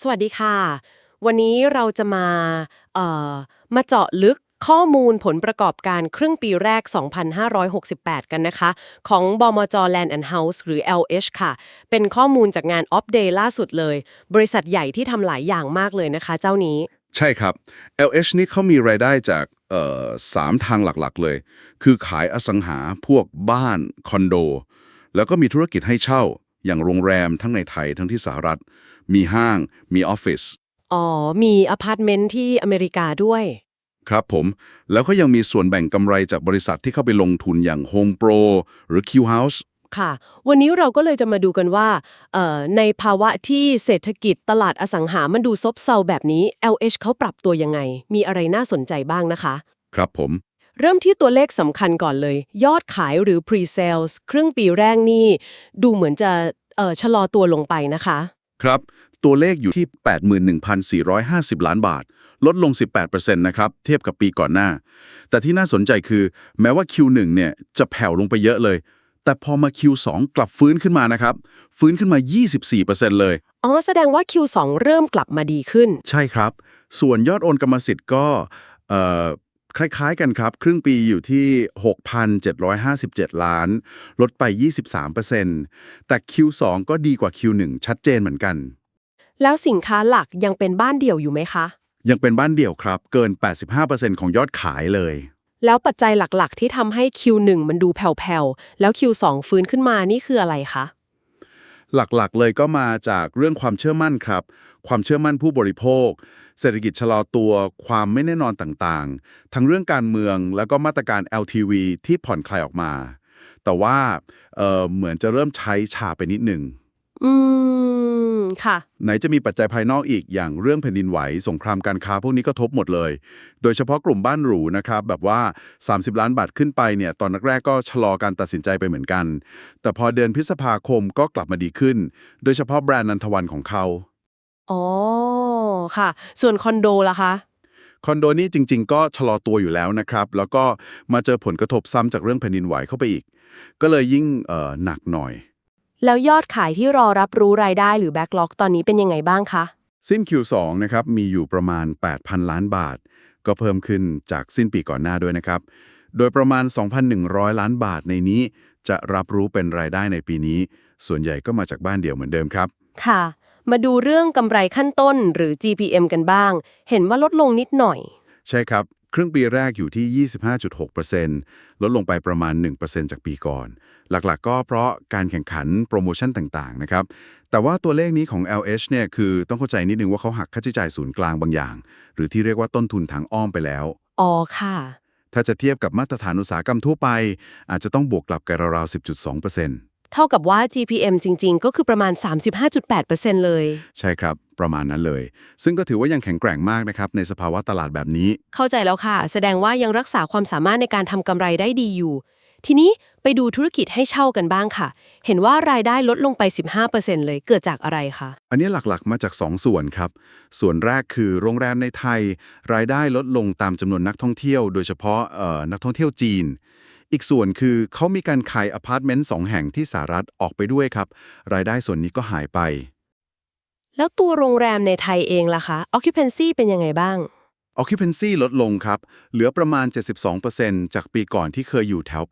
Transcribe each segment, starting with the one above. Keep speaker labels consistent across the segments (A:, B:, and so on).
A: สวัสดีค่ะ วันนี้เราจะมาเอ่อมาเจาะลึกข้อมูลผลประกอบการครึ่งปีแรก 2568 กันนะคะ ของบมจ Land and House หรือ LH ค่ะ เป็นข้อมูลจากงาน Off Day ล่าสุดเลย บริษัทใหญ่ที่ทำหลายอย่างมากเลยนะคะ เจ้านี้
B: ใช่ครับ LH นี่เขามีรายได้จากเอ่อสามทางหลักๆเลย คือขายอสังหาพวกบ้าน คอนโด แล้วก็มีธุรกิจให้เช่า อย่างโรงแรมทั้งในไทยทั้งที่สหรัฐ มีห้าง มีออฟฟิศ
A: อ๋อ มีอพาร์ตเมนต์ที่อเมริกาด้วย
B: ครับผม แล้วก็ยังมีส่วนแบ่งกำไรจากบริษัทที่เข้าไปลงทุนอย่าง Home Pro หรือ Q House
A: ค่ะ วันนี้เราก็เลยจะมาดูกันว่าเอ่อในภาวะที่เศรษฐกิจตลาดอสังหา มันดูซบเซาแบบนี้ LH เขาปรับตัวยังไง มีอะไรน่าสนใจบ้างนะคะ
B: ครับผม
A: เริ่มที่ตัวเลขสำคัญก่อนเลย ยอดขายหรือ pre-sales ครึ่งปีแรกนี่ ดูเหมือนจะเอ่อชะลอตัวลงไปนะคะ
B: ครับ ตัวเลขอยู่ที่ 81,450 ล้านบาท ลดลง 18%นะครับ เทียบกับปีก่อนหน้า แต่ที่น่าสนใจคือ แม้ว่า Q1 เนี่ยจะแผ่วลงไปเยอะเลย แต่พอมา Q2 กลับฟื้นขึ้นมานะครับ ฟื้นขึ้นมา 24%เลย
A: อ๋อ แสดงว่า Q2 เริ่มกลับมาดีขึ้น
B: ใช่ครับ ส่วนยอดโอนกรรมสิทธิ์ก็เอ่อ คล้ายๆกันครับ ครึ่งปีอยู่ที่ 6,757 ล้าน ลดไป 23%แต่ Q2 ก็ดีกว่า Q1 ชัดเจนเหมือนกัน
A: แล้วสินค้าหลักยังเป็นบ้านเดี่ยวอยู่ไหมคะ
B: ยังเป็นบ้านเดี่ยวครับ เกิน 85%ของยอดขายเลย
A: แล้วปัจจัยหลักๆ ที่ทำให้ Q1 มันดูแผ่วๆ แล้ว Q2 ฟื้นขึ้นมานี่คืออะไรคะ
B: หลักๆ เลยก็มาจากเรื่องความเชื่อมั่นครับ ความเชื่อมั่นผู้บริโภค เศรษฐกิจชะลอตัว ความไม่แน่นอนต่างๆ ทั้งเรื่องการเมืองแล้วก็มาตรการ LTV ที่ผ่อนคลายออกมา แต่ว่าเอ่อเหมือนจะเริ่มใช้ชาไปนิดหนึ่ง
A: อืม ค่ะ
B: ไหนจะมีปัจจัยภายนอกอีกอย่างเรื่องแผ่นดินไหว สงครามการค้าพวกนี้ก็ทบหมดเลย โดยเฉพาะกลุ่มบ้านหรูนะครับ แบบว่า 30 ล้านบาทขึ้นไปเนี่ย ตอนแรกๆก็ชะลอการตัดสินใจไปเหมือนกัน แต่พอเดือนพฤษภาคมก็กลับมาดีขึ้น โดยเฉพาะแบรนด์นันทวันของเขา
A: อ๋อ ค่ะ ส่วนคอนโดล่ะคะ
B: คอนโดนี่จริง ๆ ก็ชะลอตัวอยู่แล้วนะครับ แล้วก็มาเจอผลกระทบซ้ำจากเรื่องแผ่นดินไหวเข้าไปอีก ก็เลยยิ่งเอ่อหนักหน่อย
A: แล้วยอดขายที่รอรับรู้รายได้หรือแบ็กล็อกตอนนี้เป็นยังไงบ้างคะ
B: สิ้น Q2 นะครับมีอยู่ประมาณ 8,000 ล้านบาท ก็เพิ่มขึ้นจากสิ้นปีก่อนหน้าด้วยนะครับ โดยประมาณ 2,100 ล้านบาทในนี้ จะรับรู้เป็นรายได้ในปีนี้ ส่วนใหญ่ก็มาจากบ้านเดี่ยวเหมือนเดิมครับ
A: ค่ะ มาดูเรื่องกำไรขั้นต้นหรือ GPM กันบ้าง เห็นว่าลดลงนิดหน่อย
B: ใช่ครับ ครึ่งปีแรกอยู่ที่ 25.6%ลดลงไปประมาณ 1%จากปีก่อน หลักๆก็เพราะการแข่งขันโปรโมชั่นต่างๆ นะครับ แต่ว่าตัวเลขนี้ของ LH เนี่ยคือต้องเข้าใจนิดนึงว่าเขาหักค่าใช้จ่ายศูนย์กลางบางอย่าง หรือที่เรียกว่าต้นทุนทางอ้อมไปแล้ว
A: อ๋อค่ะ
B: ถ้าจะเทียบกับมาตรฐานอุตสาหกรรมทั่วไป อาจจะต้องบวกกลับกันราวๆ10.2%
A: เท่ากับว่า GPM จริง ๆ ก็คือประมาณ 35.8%เลย
B: ใช่ครับ ประมาณนั้นเลย ซึ่งก็ถือว่ายังแข็งแกร่งมากนะครับ ในสภาวะตลาดแบบนี้
A: เข้าใจแล้วค่ะ แสดงว่ายังรักษาความสามารถในการทำกำไรได้ดีอยู่ ทีนี้ไปดูธุรกิจให้เช่ากันบ้างค่ะ เห็นว่ารายได้ลดลงไป 15%เลยเกิดจากอะไรคะ
B: อันนี้หลักๆ มาจาก 2 ส่วนครับ ส่วนแรกคือโรงแรมในไทย รายได้ลดลงตามจำนวนนักท่องเที่ยว โดยเฉพาะเอ่อนักท่องเที่ยวจีน อีกส่วนคือเขามีการขายอพาร์ตเมนต์สองแห่งที่สหรัฐออกไปด้วยครับ รายได้ส่วนนี้ก็หายไป
A: แล้วตัวโรงแรมในไทยเองล่ะคะ occupancy เป็นยังไงบ้าง
B: Occupancy ลดลงครับ เหลือประมาณ 72%จากปีก่อนที่เคยอยู่แถว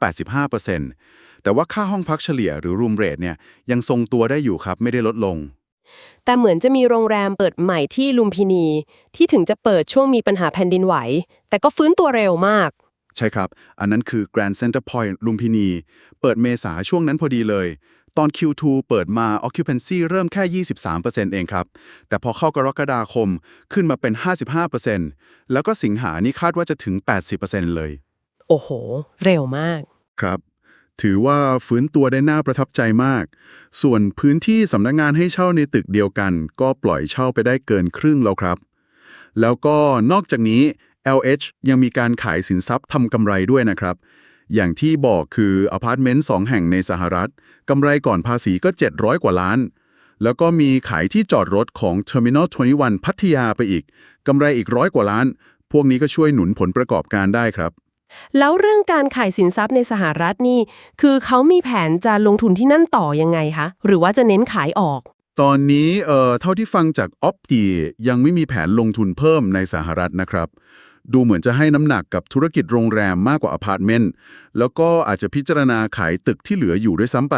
B: 85%แต่ว่าค่าห้องพักเฉลี่ยหรือ room rate เนี่ยยังทรงตัวได้อยู่ครับไม่ได้ลดลง
A: แต่เหมือนจะมีโรงแรมเปิดใหม่ที่ลุมพินี ที่ถึงจะเปิดช่วงมีปัญหาแผ่นดินไหว แต่ก็ฟื้นตัวเร็วมาก
B: ใช่ครับ อันนั้นคือ Grand Center Point ลุมพินี เปิดเมษาช่วงนั้นพอดีเลย ตอน Q2 เปิดมา occupancy เริ่มแค่ 23%เองครับ แต่พอเข้ากรกฎาคมขึ้นมาเป็น 55%แล้วก็สิงหานี่คาดว่าจะถึง 80%เลย
A: โอ้โห เร็วมาก
B: ครับ ถือว่าฟื้นตัวได้น่าประทับใจมาก ส่วนพื้นที่สำนักงานให้เช่าในตึกเดียวกัน ก็ปล่อยเช่าไปได้เกินครึ่งแล้วครับ แล้วก็นอกจากนี้ LH ยังมีการขายสินทรัพย์ทำกำไรด้วยนะครับ อย่างที่บอกคืออพาร์ตเมนต์สองแห่งในสหรัฐกำไรก่อนภาษีก็ 700 กว่าล้าน แล้วก็มีขายที่จอดรถของ Terminal 21 พัทยาไปอีกกำไรอีกร้อยกว่าล้าน พวกนี้ก็ช่วยหนุนผลประกอบการได้ครับ
A: แล้วเรื่องการขายสินทรัพย์ในสหรัฐนี่ คือเขามีแผนจะลงทุนที่นั่นต่อยังไงคะ หรือว่าจะเน้นขายออก
B: ตอนนี้เอ่อเท่าที่ฟังจากออ t ตียังไม่มีแผนลงทุนเพิ่มในสหรัฐนะครับ ดูเหมือนจะให้น้ำหนักกับธุรกิจโรงแรมมากกว่าอพาร์ตเมนต์แล้วก็อาจจะพิจารณาขายตึกที่เหลืออยู่ด้วยซ้ำไป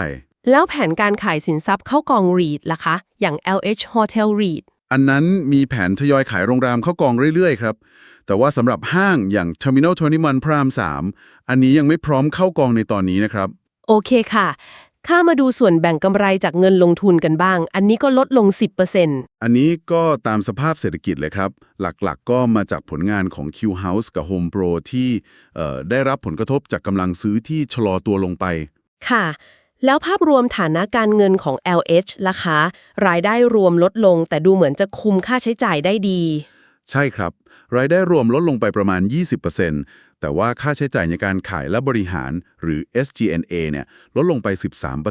A: แล้วแผนการขายสินทรัพย์เข้ากอง REIT ล่ะคะ อย่าง LH Hotel REIT
B: อันนั้นมีแผนทยอยขายโรงแรมเข้ากองเรื่อยๆครับ แต่ว่าสำหรับห้างอย่าง Terminal 21พราม3อันนี้ยังไม่พร้อมเข้ากองในตอนนี้นะครับ
A: โอเคค่ะ ข้ามาดูส่วนแบ่งกำไรจากเงินลงทุนกันบ้าง อันนี้ก็ลดลง 10%
B: อันนี้ก็ตามสภาพเศรษฐกิจเลยครับ หลักๆก็มาจากผลงานของ Q House กับ Home Pro ที่เอ่อได้รับผลกระทบจากกำลังซื้อที่ชะลอตัวลงไป
A: ค่ะ แล้วภาพรวมฐานะการเงินของ LH ล่ะคะ รายได้รวมลดลง แต่ดูเหมือนจะคุมค่าใช้จ่ายได้ดี
B: ใช่ครับ รายได้รวมลดลงไปประมาณ 20%แต่ว่าค่าใช้จ่ายในการขายและบริหารหรือ SG&A เนี่ยลดลงไป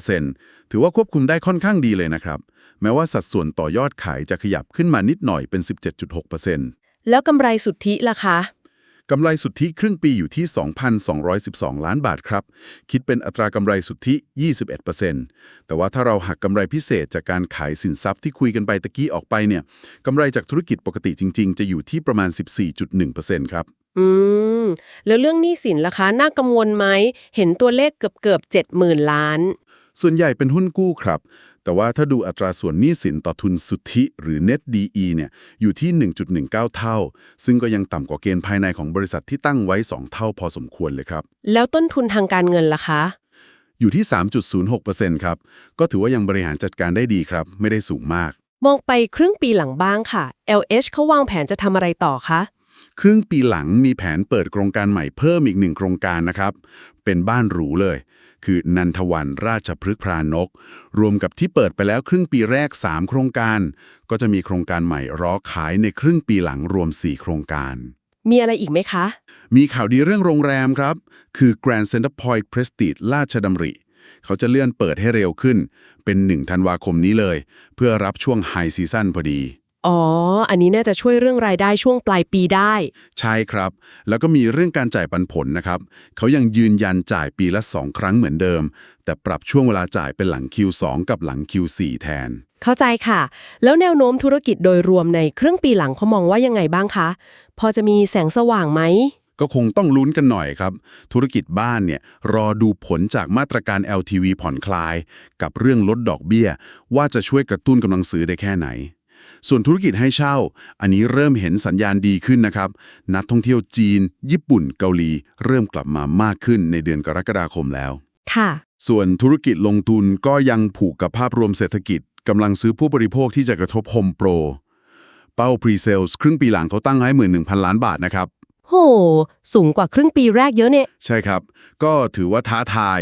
B: 13%ถือว่าควบคุมได้ค่อนข้างดีเลยนะครับ แม้ว่าสัดส่วนต่อยอดขายจะขยับขึ้นมานิดหน่อยเป็น 17.6%
A: แล้วกำไรสุทธิล่ะคะ
B: กำไรสุทธิครึ่งปีอยู่ที่ 2,212 ล้านบาทครับ คิดเป็นอัตรากำไรสุทธิ 21%แต่ว่าถ้าเราหักกำไรพิเศษจากการขายสินทรัพย์ที่คุยกันไปตะกี้ออกไปเนี่ยกำไรจากธุรกิจปกติจริง ๆ จะอยู่ที่ประมาณ 14.1%ครับ
A: อืม แล้วเรื่องหนี้สินล่ะคะน่ากังวลไหม เห็นตัวเลขเกือบเกือบๆ70,000 ล้าน
B: ส่วนใหญ่เป็นหุ้นกู้ครับ แต่ว่าถ้าดูอัตราส่วนหนี้สินต่อทุนสุทธิหรือ Net DE เนี่ยอยู่ที่ 1.19 เท่า ซึ่งก็ยังต่ำกว่าเกณฑ์ภายในของบริษัทที่ตั้งไว้ 2 เท่าพอสมควรเลยครับ
A: แล้วต้นทุนทางการเงินล่ะคะ
B: อยู่ที่ 3.06%ครับ ก็ถือว่ายังบริหารจัดการได้ดีครับ ไม่ได้สูงมาก
A: มองไปครึ่งปีหลังบ้างค่ะ LH เขาวางแผนจะทำอะไรต่อคะ
B: ครึ่งปีหลังมีแผนเปิดโครงการใหม่เพิ่มอีกหนึ่งโครงการนะครับ เป็นบ้านหรูเลย คือนันทวันราชพฤกษ์พรานก รวมกับที่เปิดไปแล้วครึ่งปีแรก 3 โครงการ ก็จะมีโครงการใหม่รอขายในครึ่งปีหลังรวม 4 โครงการ
A: มีอะไรอีกไหมคะ
B: มีข่าวดีเรื่องโรงแรมครับ คือ Grand Center Point Prestige ลาชดำริ เขาจะเลื่อนเปิดให้เร็วขึ้น เป็น 1 ธันวาคมนี้เลย เพื่อรับช่วงไฮซีซั่นพอดี
A: อ๋อ อันนี้น่าจะช่วยเรื่องรายได้ช่วงปลายปีได้
B: ใช่ครับ แล้วก็มีเรื่องการจ่ายปันผลนะครับ เขายังยืนยันจ่ายปีละ 2 ครั้งเหมือนเดิม แต่ปรับช่วงเวลาจ่ายเป็นหลัง Q2 กับหลัง Q4 แทน
A: เข้าใจค่ะ แล้วแนวโน้มธุรกิจโดยรวมในครึ่งปีหลังเขามองว่ายังไงบ้างคะ พอจะมีแสงสว่างไหม
B: ก็คงต้องลุ้นกันหน่อยครับ ธุรกิจบ้านเนี่ยรอดูผลจากมาตรการ LTV ผ่อนคลาย กับเรื่องลดดอกเบี้ย ว่าจะช่วยกระตุ้นกำลังซื้อได้แค่ไหน ส่วนธุรกิจให้เช่า อันนี้เริ่มเห็นสัญญาณดีขึ้นนะครับ นักท่องเที่ยวจีน ญี่ปุ่นเกาหลี เริ่มกลับมามากขึ้นในเดือนกรกฎาคมแล้ว
A: ค่ะ
B: ส่วนธุรกิจลงทุนก็ยังผูกกับภาพรวมเศรษฐกิจกำลังซื้อผู้บริโภคที่จะกระทบโฮมโปรเป้า Pre-Sales ครึ่งปีหลังเขาตั้งให้11,000 ล้านบาทนะครับ
A: โห สูงกว่าครึ่งปีแรกเยอะเนี่ย
B: ใช่ครับ ก็ถือว่าท้าทาย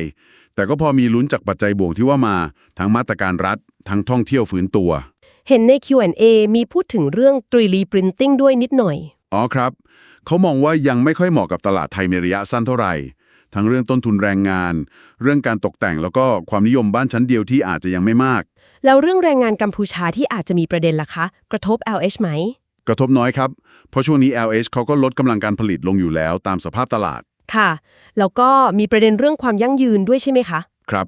B: แต่ก็พอมีลุ้นจากปัจจัยบวกที่ว่ามา ทั้งมาตรการรัฐ ทั้งท่องเที่ยวฟื้นตัว
A: เห็นใน Q&A มีพูดถึงเรื่อง 3D Printing ด้วยนิดหน่อย
B: อ๋อครับ เขามองว่ายังไม่ค่อยเหมาะกับตลาดไทยในระยะสั้นเท่าไหร่ ทั้งเรื่องต้นทุนแรงงาน เรื่องการตกแต่งแล้วก็ความนิยมบ้านชั้นเดียวที่อาจจะยังไม่มาก
A: แล้วเรื่องแรงงานกัมพูชาที่อาจจะมีประเด็นล่ะคะ กระทบ LH ไหม
B: กระทบน้อยครับ เพราะช่วงนี้ LH เขาก็ลดกำลังการผลิตลงอยู่แล้วตามสภาพตลาด
A: ค่ะ แล้วก็มีประเด็นเรื่องความยั่งยืนด้วยใช่ไหมคะ
B: ครับ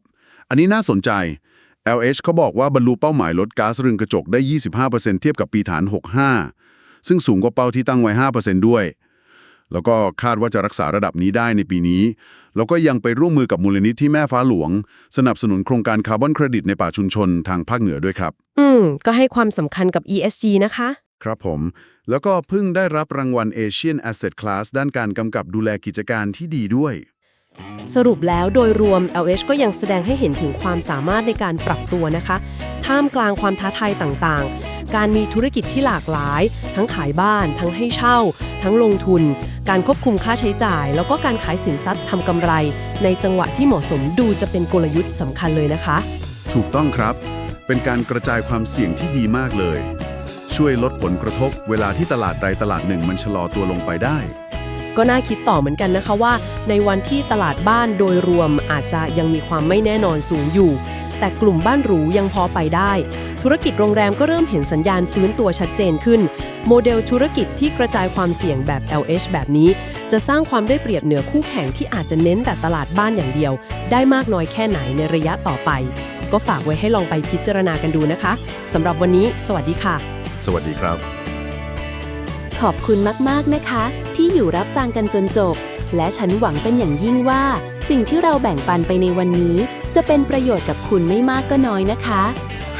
B: อันนี้น่าสนใจ LH เขาบอกว่าบรรลุเป้าหมายลดก๊าซเรือนกระจกได้ 25%เทียบกับปีฐาน 65 ซึ่งสูงกว่าเป้าที่ตั้งไว้ 5%ด้วย แล้วก็คาดว่าจะรักษาระดับนี้ได้ในปีนี้ แล้วก็ยังไปร่วมมือกับมูลนิธิแม่ฟ้าหลวง สนับสนุนโครงการคาร์บอนเครดิตในป่าชุมชนทางภาคเหนือด้วยครับ
A: อืม ก็ให้ความสำคัญกับ ESG นะคะ
B: ครับผม แล้วก็เพิ่งได้รับรางวัล Asian Asset Class ด้านการกำกับดูแลกิจการที่ดีด้วย
A: สรุปแล้วโดยรวม LH ก็ยังแสดงให้เห็นถึงความสามารถในการปรับตัวนะคะ ท่ามกลางความท้าทายต่างๆ การมีธุรกิจที่หลากหลาย ทั้งขายบ้าน ทั้งให้เช่า ทั้งลงทุน การควบคุมค่าใช้จ่าย แล้วก็การขายสินทรัพย์ทำกำไร ในจังหวะที่เหมาะสมดูจะเป็นกลยุทธ์สำคัญเลยนะคะ
B: ถูกต้องครับ เป็นการกระจายความเสี่ยงที่ดีมากเลย ช่วยลดผลกระทบ เวลาที่ตลาดใดตลาดหนึ่งมันชะลอตัวลงไปได้
A: ก็น่าคิดต่อเหมือนกันนะคะว่า ในวันที่ตลาดบ้านโดยรวมอาจจะยังมีความไม่แน่นอนสูงอยู่ แต่กลุ่มบ้านหรูยังพอไปได้ ธุรกิจโรงแรมก็เริ่มเห็นสัญญาณฟื้นตัวชัดเจนขึ้น โมเดลธุรกิจที่กระจายความเสี่ยงแบบ LH แบบนี้ จะสร้างความได้เปรียบเหนือคู่แข่งที่อาจจะเน้นแต่ตลาดบ้านอย่างเดียว ได้มากน้อยแค่ไหนในระยะต่อไป ก็ฝากไว้ให้ลองไปพิจารณากันดูนะคะสำหรับวันนี้ สวัสดีค่ะ
B: สวัสดีครับ
C: ขอบคุณมากๆนะคะ ที่อยู่รับฟังกันจนจบ และฉันหวังเป็นอย่างยิ่งว่า สิ่งที่เราแบ่งปันไปในวันนี้ จะเป็นประโยชน์กับคุณไม่มากก็น้อยนะคะ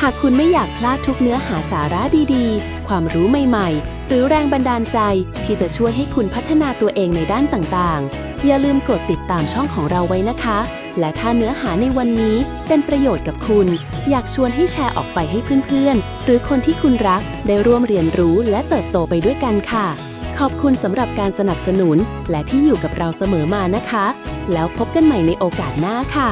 C: หากคุณไม่อยากพลาดทุกเนื้อหาสาระดีๆ ความรู้ใหม่ๆ หรือแรงบันดาลใจที่จะช่วยให้คุณพัฒนาตัวเองในด้านต่างๆ อย่าลืมกดติดตามช่องของเราไว้นะคะ และถ้าเนื้อหาในวันนี้เป็นประโยชน์กับคุณ อยากชวนให้แชร์ออกไปให้เพื่อนๆ หรือคนที่คุณรักได้ร่วมเรียนรู้และเติบโตไปด้วยกันค่ะ ขอบคุณสำหรับการสนับสนุนและที่อยู่กับเราเสมอมานะคะ แล้วพบกันใหม่ในโอกาสหน้าค่ะ